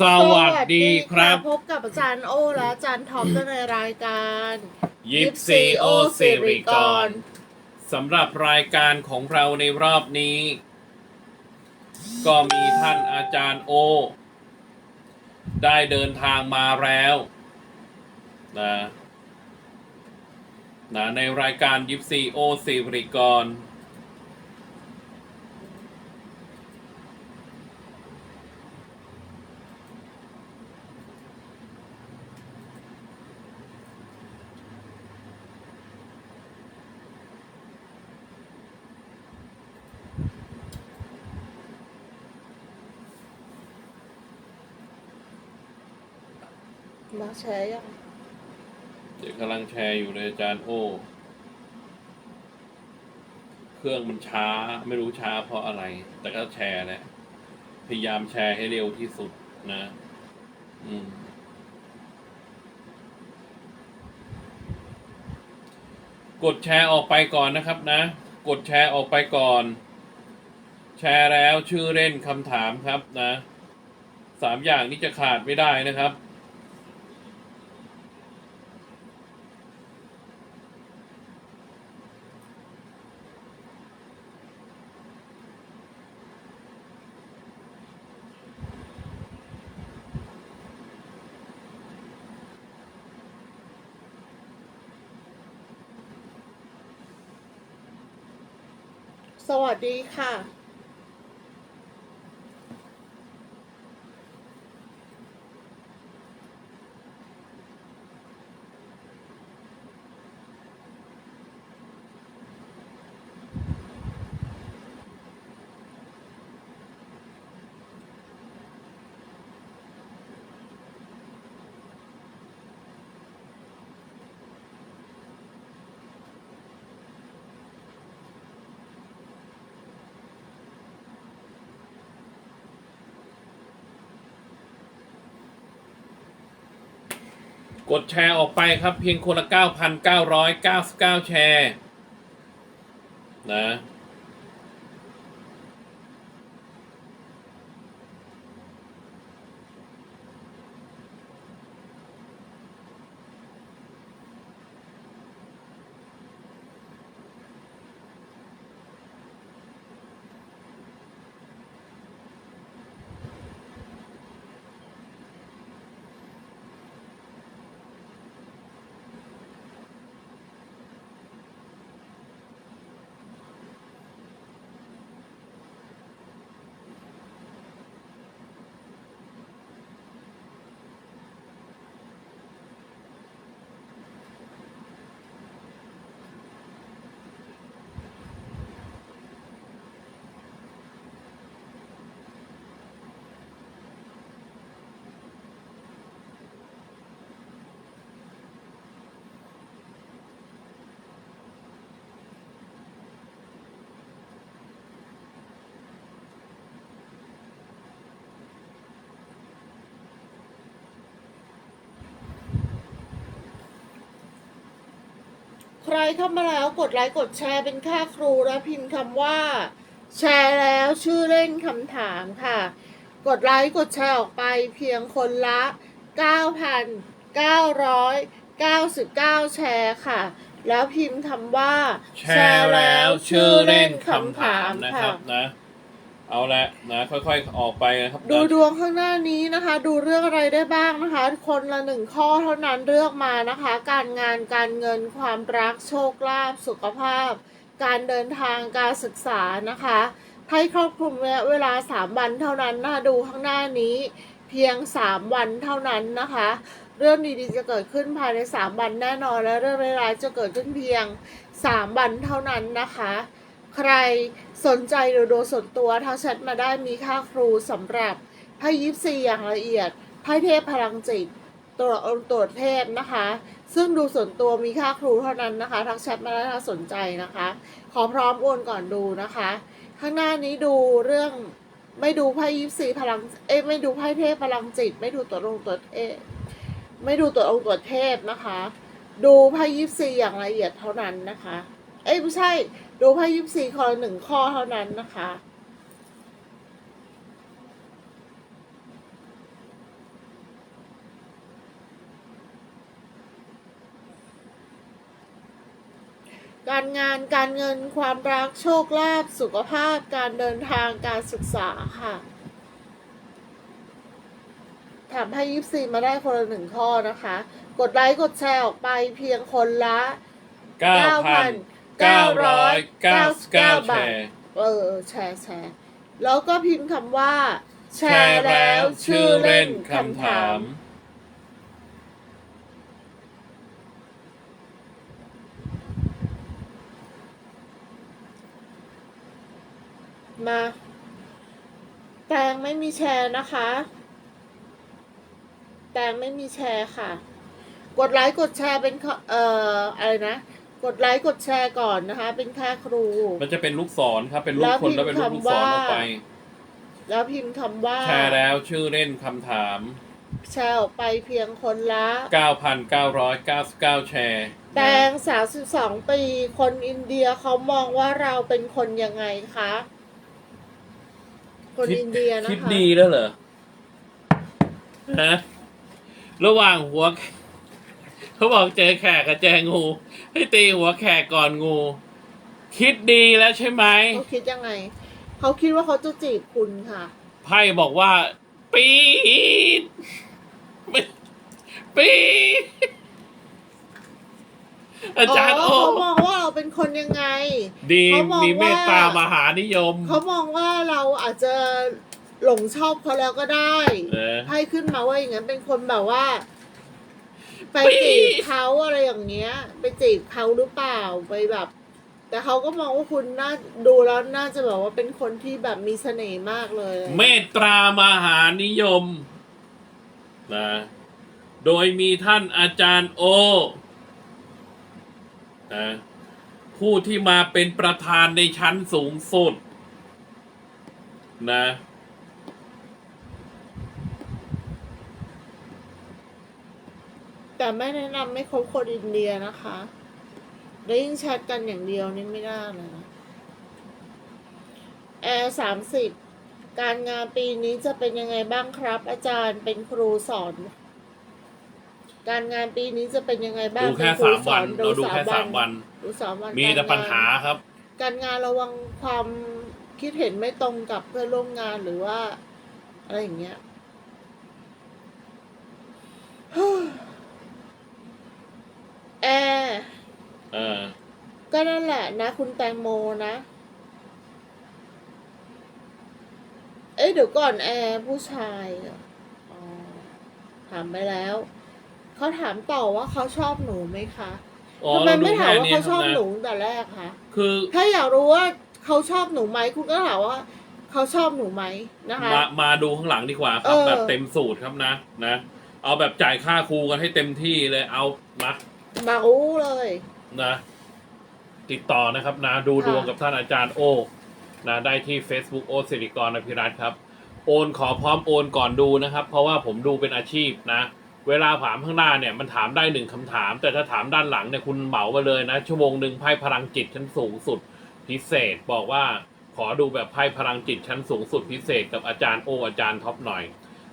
สวัสดีครับ พบกับอาจารย์โอและอาจารย์ท็อปในรายการยิปซีโอสิริกรสำหรับรายการของเราในรอบนี้ ก็มีท่านอาจารย์โอ ได้เดินทางมาแล้วนะนะในรายการยิปซีโอสิริกร มาแชร์ยังเดี๋ยวกำลังแชร์อยู่เลยอาจารย์โอเครื่องมันช้าไม่รู้ช้าเพราะอะไร แต่ก็แชร์แหละพยายามแชร์ให้เร็วที่สุดนะ อืมกดแชร์ออกไปก่อนนะครับนะ กดแชร์ออกไปก่อน แชร์แล้วชื่อเล่นคำถามครับนะสามอย่างนี้จะขาดไม่ได้นะครับ สวัสดีค่ะ กดแชร์ออกไปครับเพียงคนละ 9,999 แชร์ นะ เข้ามาแล้วกดไลค์กดแชร์เป็นค่าครูและพิมพ์คำว่า แชร์แล้วชื่อเล่นคำถามค่ะ กดไลค์กดแชร์ออกไปเพียงคนละ 9,999 แชร์ค่ะ แล้วพิมพ์คำว่า แชร์แล้วชื่อเล่นคำถามนะครับนะ เอาละนะค่อยๆออกไปนะครับดูดวงข้างหน้านี้นะคะ ดูเรื่องอะไรได้บ้างนะคะ คนละหนึ่งข้อเท่านั้นเลือกมานะคะ การงานการเงินความรักโชคลาภสุขภาพ การเดินทางการศึกษานะคะให้ครอบคลุมระยะเวลา 3 วันเท่านั้นนะคะดูข้างหน้านี้เพียง 3 วันเท่านั้นนะคะ เรื่องดีๆจะเกิดขึ้นภายใน 3 วันแน่นอนและเรื่องร้ายๆจะเกิดขึ้นเพียง 3 วันเท่านั้นนะคะ ใครสนใจหรือดูส่วนตัวทักแชทมาได้มีค่าครูสำหรับไพ่ยิปซีอย่างละเอียดไพ่เทพพลังจิตตรวจตรวจเทพนะคะ ซึ่งดูส่วนตัวมีค่าครูเท่านั้นนะคะ ทักแชทมาได้ถ้าสนใจนะคะ ขอพร้อมโอนก่อนดูนะคะ ข้างหน้านี้ดูเรื่องไม่ดูไพ่ยิปซีพลังเอ้ไม่ดูไพ่เทพพลังจิต ไม่ดูตัวองตรวจเทพไม่ดูตัวองค์ตรวจเทพนะคะ ดูไพ่ยิปซีอย่างละเอียดเท่านั้นนะคะ เอ้ยไม่ใช่ ดูไพ่ยิบสี่ข้อหนึ่งข้อเท่านั้นนะคะ การงานการเงินความรักโชคลาภสุขภาพการเดินทางการศึกษาค่ะถามให้ยิปซีมาได้คนละหนึ่งข้อนะคะ กดไลค์กดแชร์ออกไปเพียงคนละ 9,000 ก้าพันเก้าร้อยเก้าสิบเก้าแชร์เออ แชร์แชร์แล้วก็พิมพ์คำว่า แชแชร์ร์แล้แล้ววชื่ชื่ออเล่เล่นนคำคำถาถามมมา แตงไม่มีแชร์นะคะ แตงไม่มีแชร์ค่ะ กดไลค์กดแชร์เป็นข้อเอ่ออะไรนะ กดไลค์กดแชร์ก่อนนะคะ เป็นค่าครู มันจะเป็นลูกศรครับ เป็นรูปแล้วคนแล้วเป็นรูปพิลูมพ์กศรคำว่าออกไป แล้วพิมพ์คำว่า แชร์แล้วชื่อเล่นคำถาม แชร์ออกไปเพียงคนละ 9,999 แชร์แตงสาวสิบสองปี คนอินเดียเขามองว่าเราเป็นคนยังไงคะ คนคิดอินเดียนะคะ คิดดีแล้วเหรอฮะระหว่างหัว เขาบอกเจอแขกกับเจองู ให้ตีหัวแขกก่อนงู คิดดีแล้วใช่ไหมเขาคิดยังไง เขาคิดว่าเขาจะจีบคุณค่ะ ไพ่บอกว่า ปีดปีดอาจารย์โอเขามองว่าเราเป็นคนยังไง ดีเขามองมีเมตตาว่ามหานิยม เขามองว่าเราอาจจะหลงชอบเขาแล้วก็ได้ เออ ให้ขึ้นมาว่าอย่างนั้นเป็นคนแบบว่า ไปจีบเขาอะไรอย่างเงี้ย ไปจีบเขาหรือเปล่าไปแบบ แต่เขาก็มองว่าคุณน่าดูแล้วน่าจะแบบว่าเป็นคนที่แบบมีเสน่ห์มากเลยเมตตามหานิยมนะโดยมีท่านอาจารย์โอนะผู้ที่มาเป็นประธานในชั้นสูงสุดนะ แต่ไม่แนะนำไม่คบคนอินเดียนะคะ ได้ยิ่งแชทกันอย่างเดียวนี่ไม่ได้เลยนะแอร์สามสิบการงานปีนี้จะเป็นยังไงบ้างครับ อาจารย์เป็นครูสอน การงานปีนี้จะเป็นยังไงบ้างดูแค่เป็สามวันคเราดูแค่สามวัน ดูสามวันมีแต่กรงนปัญหาครับ การงานระวังความคิดเห็นไม่ตรงกับเพื่อนร่วมงานหรือว่า อะไรอย่างเงี้ย แอร์เออก็นั่นแหละนะคุณแตงโมนะ เอ้ยเดี๋ยวก่อนแอร์ผู้ชายเหรออ๋อถามไปแล้ว เขาถามต่อว่าเขาชอบหนูไหมคะอ๋อทำไมเราดูไม่ถาแค่มว่านี้เขาคชรัอบบนะหนูตั้งแต่แรกคะคือ ถ้าอยากรู้ว่าเขาชอบหนูไหมคุณก็ถามว่าเขาชอบหนูไหมนะคะ มามาดูข้างหลังดีกว่าครับเออแบบเต็มสูตรครับนะนะ เอาแบบจ่ายค่าครูกันให้เต็มที่เลยเอามา เมาเลยนะ ติดต่อนะครับนะดูค่ะดวงกับท่านอาจารย์โอนะได้ที่ Facebook โอสิริกรอภิรัตน์ครับ โอนขอพร้อมโอนก่อนดูนะครับ เพราะว่าผมดูเป็นอาชีพนะ เวลาถามข้างหน้าเนี่ยมันถามได้หนึ่งคำถาม แต่ถ้าถามด้านหลังเนี่ยคุณเหมาไปเลยนะ ชั่วโมงหนึ่งไพ่พลังจิตชั้นสูงสุด พิเศษบอกว่าขอดูแบบไพ่พลังจิตชั้นสูงสุดพิเศษกับอาจารย์โออาจารย์ท็อปหน่อย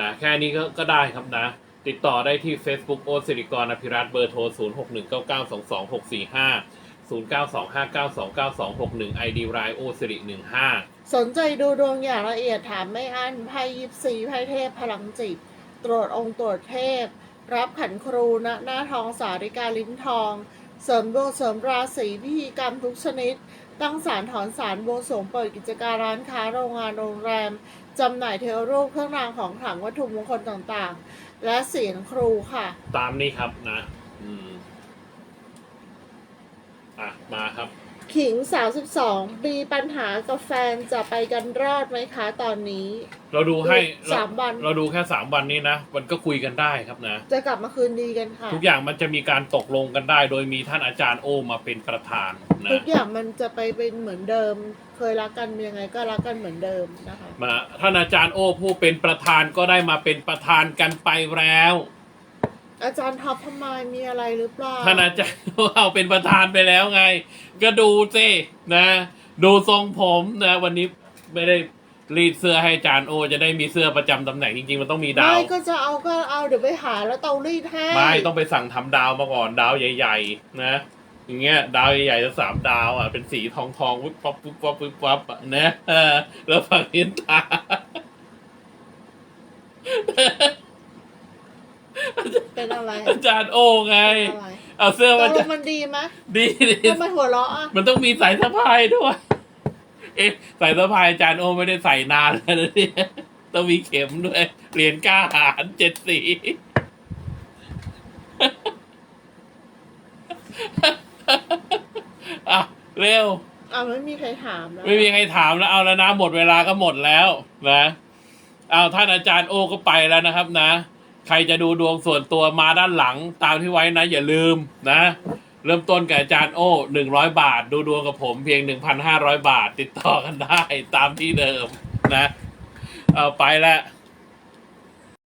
นะแค่นี้ก็ก็ได้ครับนะ ติดต่อได้ที่ Facebook โอสิริกรอภิรัตเบอร์โทร 0 6 1 9 9 2 2 6 4 5 0 9 2 5 9 2 9 2 6 1 ID รายโอสิริ15 สนใจดูดวงอย่างละเอียดถามไม่อั้นไพ่ยิปซีไพ่เทพพลังจิต ตรวจองค์ตรวจเทพ รับขันครูณหน้าทองสาริกาลิ้นทอง เสริมดวงเสริมราศีพิธีกรรมทุกชนิด ตั้งสารถอนสารบวงสงเปิดกิจการร้านค้าโรงงานโรงแรม จำหน่ายเทวรูปเครื่องรางของขลังวัตถุมงคลต่างๆ และเสียงครูค่ะ ตามนี้ครับนะ อืม อะ มาครับ ขิงสาวสิบสองมีปัญหากับแฟนจะไปกันรอดไหมคะตอนนี้ เราดูให้ดูสามวัน เราดูแค่สามวันนี้นะ มันก็คุยกันได้ครับนะ จะกลับมาคืนดีกันค่ะ ทุกอย่างมันจะมีการตกลงกันได้ โดยมีท่านอาจารย์โอมาเป็นประธาน นะ ทุกอย่างมันจะไปเป็นเหมือนเดิม เคยรักกันยังไงก็รักกันเหมือนเดิมนะคะมาท่านอาจารย์โอผู้เป็นประธานก็ได้มาเป็นประธานกันไปแล้ว อาจารย์ท็อปทำไมมีอะไรหรือเปล่าท่านอาจารย์เอาเป็นประธานไปแล้วไง ก็ดูสินะ ดูทรงผมนะ วันนี้ไม่ได้รีดเสื้อให้อาจารย์โอ จะได้มีเสื้อประจำตำแหน่งจริงๆมันต้องมีดาว ไม่ก็จะเอาก็เอาเดี๋ยวไปหาแล้วเตารีดให้ไม่ต้องไปสั่งทำดาวมาก่อนดาวใหญ่ ๆ นะ อย่างเงี้ยดาวใหญ่ๆจะสามดาวอะเป็นสีทองทองๆวิบวับวิบวับวิบวับอะนะเออแล้วฝั่งเห็นตาเป็นอะไรอาจารย์โอไงเป็นอะไรเอาเสื้อตมากลจากงมันดีไหมดีดีทำไมหัวเราะอะ มันต้องมีสายสะพายด้วย เอ๊ะสายสะพายอาจารย์โอไม่ได้ใส่นานแล้วนะเนี่ยต้องมีเข็มด้วยเหรียญกล้าหารเจ็ดสี อะเร็วอะไม่มีใครถามแล้วไม่มีใครถามแล้วเอาแล้วนะหมดเวลาก็หมดแล้วนะเอาท่านอาจารย์โอก็ไปแล้วนะครับนะ ใครจะดูดวงส่วนตัวมาด้านหลังตามที่ไว้นะ อย่าลืมนะ เริ่มต้นกับอาจารย์โอ้หนึ่งร้อยบาท ดูดวงกับผมเพียงหนึ่งพันห้าร้อยบาท ติดต่อกันได้ตามที่เดิมนะ เอาไปแล้ว